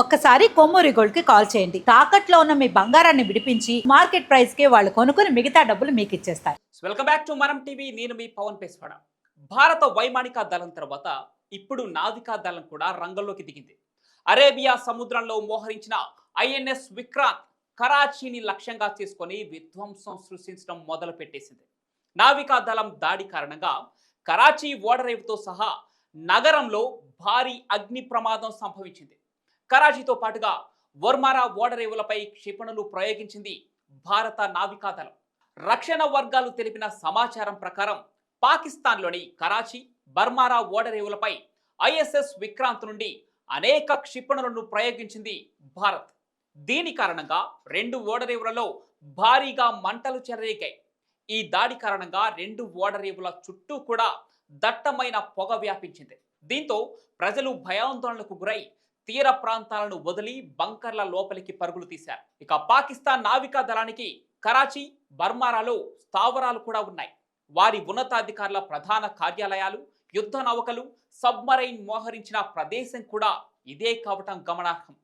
ఒక్కసారి కొమ్మూరి గోల్డ్కి కాల్ చేయండి. తాకట్లో ఉన్న మీ బంగారాన్ని విడిపించి మార్కెట్ ప్రైస్కి వాళ్ళు కొనుక్కుని మిగతా డబ్బులు మీకు ఇచ్చేస్తారు. Welcome back to Manam TV నేను మీ పవన్ పేస్వాడ. భారత వైమానిక దళం తర్వాత ఇప్పుడు నావికా దళం కూడా రంగంలోకి దిగింది. అరేబియా సముద్రంలో మోహరించిన ఐఎన్ఎస్ విక్రాంత్ కరాచీని లక్ష్యంగా చేసుకొని విధ్వంసం సృష్టించడం మొదలు పెట్టేసింది నావికా దళం దాడి కారణంగా కరాచీ ఓడరేవుతో సహా నగరంలో భారీ అగ్ని ప్రమాదం సంభవించింది. కరాచీతో పాటుగా వర్మారా ఓడరేవులపై క్షిపణులు ప్రయోగించింది భారత నావికాదళం రక్షణ వర్గాలు తెలిపిన సమాచారం ప్రకారం పాకిస్తాన్లోని కరాచీ బర్మారా ఓడరేవులపై ఐఎస్ఎస్ విక్రాంత్ నుండి అనేక క్షిపణులను ప్రయోగించింది భారత్. దీని కారణంగా రెండు ఓడరేవులలో భారీగా మంటలు చెలరేగాయి. ఈ దాడి కారణంగా రెండు ఓడరేవుల చుట్టూ కూడా దట్టమైన పొగ వ్యాపించింది. దీంతో ప్రజలు భయాందోళనకు గురై తీర ప్రాంతాలను వదిలి బంకర్ల లోపలికి పరుగులు తీశారు. ఇక పాకిస్తాన్ నావికా దళానికి కరాచీ బర్మారాలో స్థావరాలు కూడా ఉన్నాయి. వారి ఉన్నతాధికారుల ప్రధాన కార్యాలయాలు యుద్ధ నౌకలు సబ్మరైన్ మోహరించిన ప్రదేశం కూడా ఇదే కావటం గమనార్హం.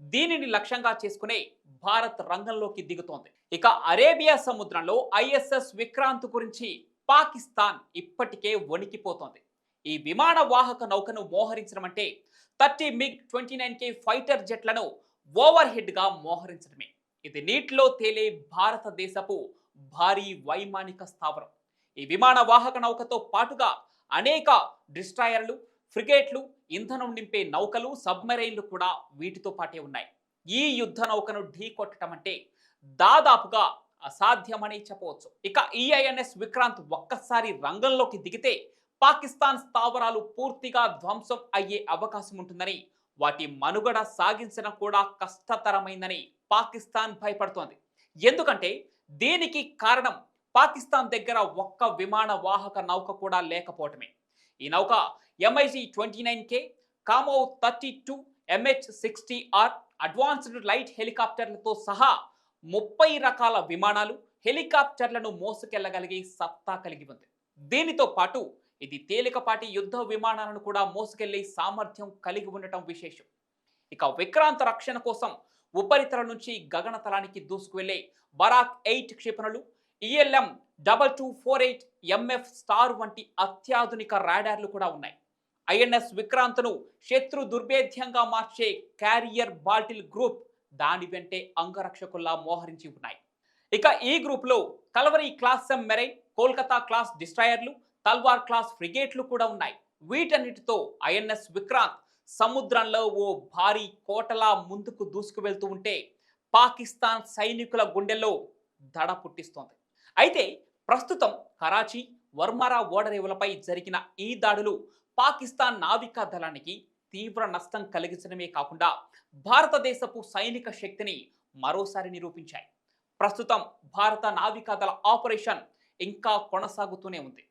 దీనిని లక్ష్యంగా చేసుకునే భారత్ రంగంలోకి దిగుతోంది. ఇక అరేబియా సముద్రంలో ఐఎస్ఎస్ విక్రాంత్ గురించి పాకిస్తాన్ ఇప్పటికే వణికిపోతోంది. ఈ విమాన వాహక నౌకను మోహరించడం అంటే thirty MiG twenty nine K fighter జెట్లను over హెడ్గా మోహరించడమే. ఇది నీటిలో తేలే భారతదేశపు భారీ వైమానిక స్థావరం. ఈ విమాన వాహక నౌకతో పాటుగా అనేక డిస్ట్రాయర్లు ఫ్రిగేట్లు ఇంధనం నింపే నౌకలు సబ్మెరైన్లు కూడా వీటితో పాటే ఉన్నాయి. ఈ యుద్ధ నౌకను ఢీ కొట్టడం అంటే దాదాపుగా అసాధ్యమని చెప్పవచ్చు. ఇక ఈఐఎన్ఎస్ విక్రాంత్ ఒక్కసారి రంగంలోకి దిగితే పాకిస్తాన్ స్థావరాలు పూర్తిగా ధ్వంసం అయ్యే అవకాశం ఉంటుందని వాటి మనుగడ సాగించడం కూడా కష్టతరమైందని పాకిస్తాన్ భయపడుతోంది. ఎందుకంటే దీనికి కారణం పాకిస్తాన్ దగ్గర ఒక్క విమాన వాహక నౌక కూడా లేకపోవటమే. ఈ నౌక MIG twenty nine K Kamov thirty two MH sixty R advanced light హెలికాప్టర్లతో సహా ముప్పై రకాల విమానాలు హెలికాప్టర్లను మోసుకెళ్ళగలిగే సత్తా కలిగి ఉంది. దీనితో పాటు ఇది తేలికపాటి యుద్ధ విమానాలను కూడా మోసుకెళ్ళే సామర్థ్యం కలిగి ఉండటం విశేషం. ఇక విక్రాంత రక్షణ కోసం ఉపరితలం నుంచి గగనతలానికి దూసుకువెళ్ళే బరాక్ ఎయిట్ క్షిపణులు ELM double two four eight MF star వంటి అత్యాధునిక రాడార్లు కూడా ఉన్నాయి. ఐఎన్ఎస్ విక్రాంత్ను శత్రు దుర్భేద్యంగా మార్చే క్యారియర్ బాల్టిల్ గ్రూప్ దాని వెంటే అంగరక్షకుల్లా మోహరించి ఉన్నాయి. ఇక ఈ గ్రూప్లో కలవరీ క్లాస్ ఎం మెరైన్ కోల్కతా క్లాస్ డిస్ట్రాయర్లు తల్వార్ క్లాస్ ఫ్రిగేట్లు కూడా ఉన్నాయి. వీటన్నిటితో ఐఎన్ఎస్ విక్రాంత్ సముద్రంలో ఓ భారీ కోటలా ముందుకు దూసుకు వెళ్తూ ఉంటే పాకిస్తాన్ సైనికుల గుండెల్లో దడ పుట్టిస్తోంది. అయితే ప్రస్తుతం కరాచీ వర్మారా ఓడరేవులపై జరిగిన ఈ దాడులు పాకిస్తాన్ నావికా దళానికి తీవ్ర నష్టం కలిగించడమే కాకుండా భారతదేశపు సైనిక శక్తిని మరోసారి నిరూపించాయి. ప్రస్తుతం భారత నావికా దళ ఆపరేషన్ ఇంకా కొనసాగుతూనే ఉంది.